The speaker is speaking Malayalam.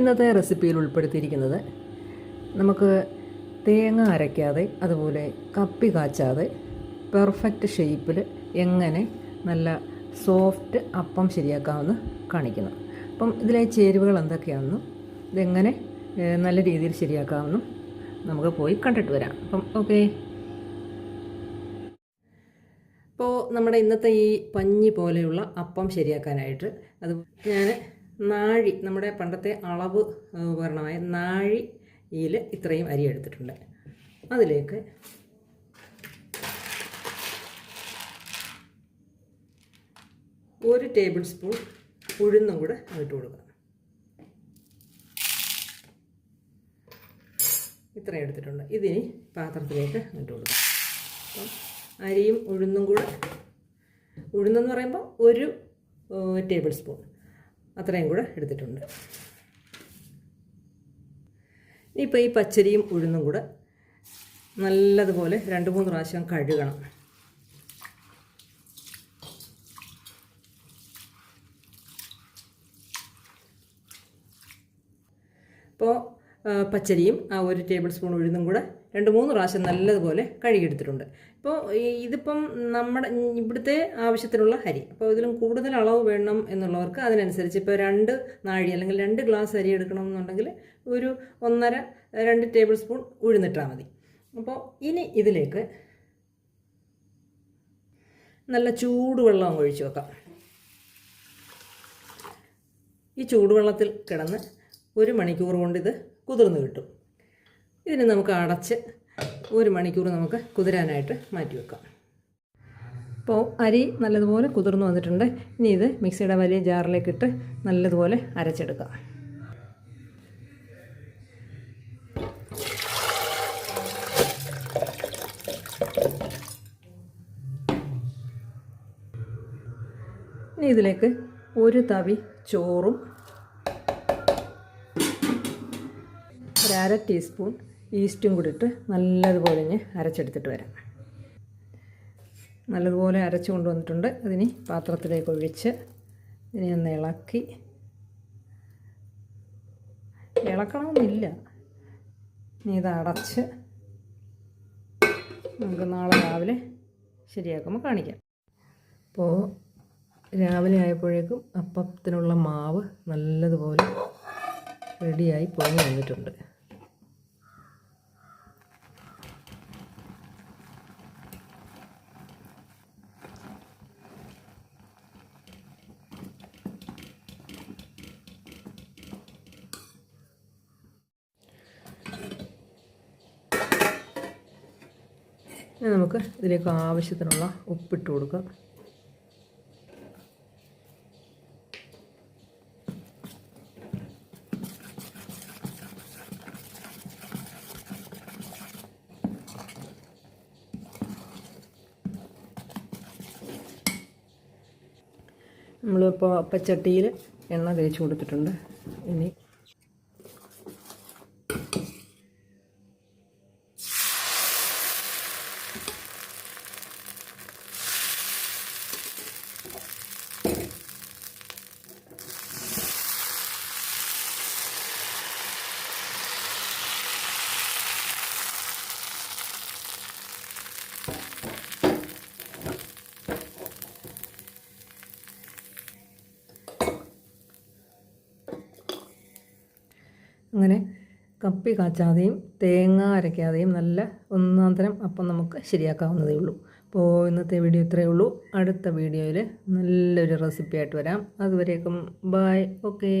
ഇന്നത്തെ റെസിപ്പിയിൽ ഉൾപ്പെടുത്തിയിരിക്കുന്നത് നമുക്ക് തേങ്ങ അരയ്ക്കാതെ അതുപോലെ കപ്പി കാച്ചാതെ പെർഫെക്റ്റ് ഷേപ്പിൽ എങ്ങനെ നല്ല സോഫ്റ്റ് അപ്പം ശരിയാക്കാമെന്ന് കാണിക്കുന്നു. അപ്പം ഇതിലെ ചേരുവകൾ എന്തൊക്കെയാണെന്നും ഇതെങ്ങനെ നല്ല രീതിയിൽ ശരിയാക്കാമെന്നും നമുക്ക് പോയി കണ്ടിട്ട് വരാം. അപ്പം ഓക്കെ. അപ്പോൾ നമ്മുടെ ഇന്നത്തെ ഈ പഞ്ഞി പോലെയുള്ള അപ്പം ശരിയാക്കാനായിട്ട് അത് ഞാൻ നാഴി നമ്മുടെ പണ്ടത്തെ അളവ് ഉപകരണമായ നാഴിയിൽ ഇത്രയും അരി എടുത്തിട്ടുണ്ട്. അതിലേക്ക് ഒരു ടേബിൾ സ്പൂൺ ഉഴുന്നും കൂടെ ഇട്ട് കൊടുക്കുക. ഇത്രയും എടുത്തിട്ടുണ്ട്. ഇതിനി പാത്രത്തിലേക്ക് ഇട്ട് കൊടുക്കാം അപ്പം അരിയും ഉഴുന്നും കൂടെ. ഉഴുന്നെന്ന് പറയുമ്പോൾ ഒരു ടേബിൾ സ്പൂൺ. അത്രയും കൂടെ എടുത്തിട്ടുണ്ട്. ഇപ്പോൾ ഈ പച്ചരിയും ഉഴുന്നും കൂടെ നല്ലതുപോലെ രണ്ട് മൂന്ന് പ്രാവശ്യം കഴുകണം. അപ്പോൾ പച്ചരിയും ആ ഒരു ടേബിൾ സ്പൂൺ ഉഴുന്നും കൂടെ രണ്ട് മൂന്ന് പ്രാവശ്യം നല്ലതുപോലെ കഴുകിയെടുത്തിട്ടുണ്ട്. ഇപ്പോൾ ഇതിപ്പം നമ്മുടെ ഇവിടുത്തെ ആവശ്യത്തിനുള്ള അരി അപ്പോൾ ഇതിലും കൂടുതൽ അളവ് വേണം എന്നുള്ളവർക്ക് അതിനനുസരിച്ച് ഇപ്പോൾ രണ്ട് നാഴി അല്ലെങ്കിൽ രണ്ട് ഗ്ലാസ് അരി എടുക്കണം എന്നുണ്ടെങ്കിൽ ഒരു ഒന്നര രണ്ട് ടേബിൾ സ്പൂൺ ഉഴുന്നിട്ടാൽ മതി. അപ്പോൾ ഇനി ഇതിലേക്ക് നല്ല ചൂടുവെള്ളം ഒഴിച്ചു വെക്കാം. ഈ ചൂടുവെള്ളത്തിൽ കിടന്ന് ഒരു മണിക്കൂർ കൊണ്ട് ഇത് കുതിർന്ന് കിട്ടും. ഇതിനെ നമുക്ക് അടച്ച് ഒരു മണിക്കൂർ നമുക്ക് കുതിരാനായിട്ട് മാറ്റി വെക്കാം. അപ്പോൾ അരി നല്ലതുപോലെ കുതിർന്ന് വന്നിട്ടുണ്ട്. ഇനി ഇത് മിക്സിയുടെ വലിയ ജാറിലേക്ക് ഇട്ട് നല്ലതുപോലെ അരച്ചെടുക്കാം. ഇനി ഇതിലേക്ക് ഒരു തവി ചോറും ഒരു അര ടീസ്പൂൺ ഈസ്റ്റും കൂടി ഇട്ട് നല്ലതുപോലെ ഇനി അരച്ചെടുത്തിട്ട് വരാം. നല്ലതുപോലെ അരച്ച് കൊണ്ടുവന്നിട്ടുണ്ട്. അതിനി പാത്രത്തിലേക്ക് ഒഴിച്ച് ഇതിനെ ഒന്ന് ഇളക്കി. ഇളക്കണമെന്നില്ല. ഇനി ഇത് അടച്ച് നമുക്ക് നാളെ രാവിലെ ശരിയാക്കുമ്പോൾ കാണിക്കാം. അപ്പോൾ രാവിലെ ആയപ്പോഴേക്കും അപ്പത്തിനുള്ള മാവ് നല്ലതുപോലെ റെഡിയായി പൊങ്ങി വന്നിട്ടുണ്ട്. ഇനി നമുക്ക് ഇതിലേക്ക് ആവശ്യത്തിനുള്ള ഉപ്പിട്ട് കൊടുക്കാം. നമ്മളിപ്പോൾ പച്ചട്ടിയിൽ എണ്ണ തേച്ച് കൊടുത്തിട്ടുണ്ട്. ഇനി അങ്ങനെ കപ്പി കാച്ചാതെയും തേങ്ങ അരയ്ക്കാതെയും നല്ല ഒന്നാം തരം അപ്പം നമുക്ക് ശരിയാക്കാവുന്നതേ ഉള്ളൂ. അപ്പോൾ ഇന്നത്തെ വീഡിയോ ഇത്രയേ ഉള്ളൂ. അടുത്ത വീഡിയോയിൽ നല്ലൊരു റെസിപ്പി ആയിട്ട് വരാം. അതുവരേക്കും ബായ് ഓക്കേ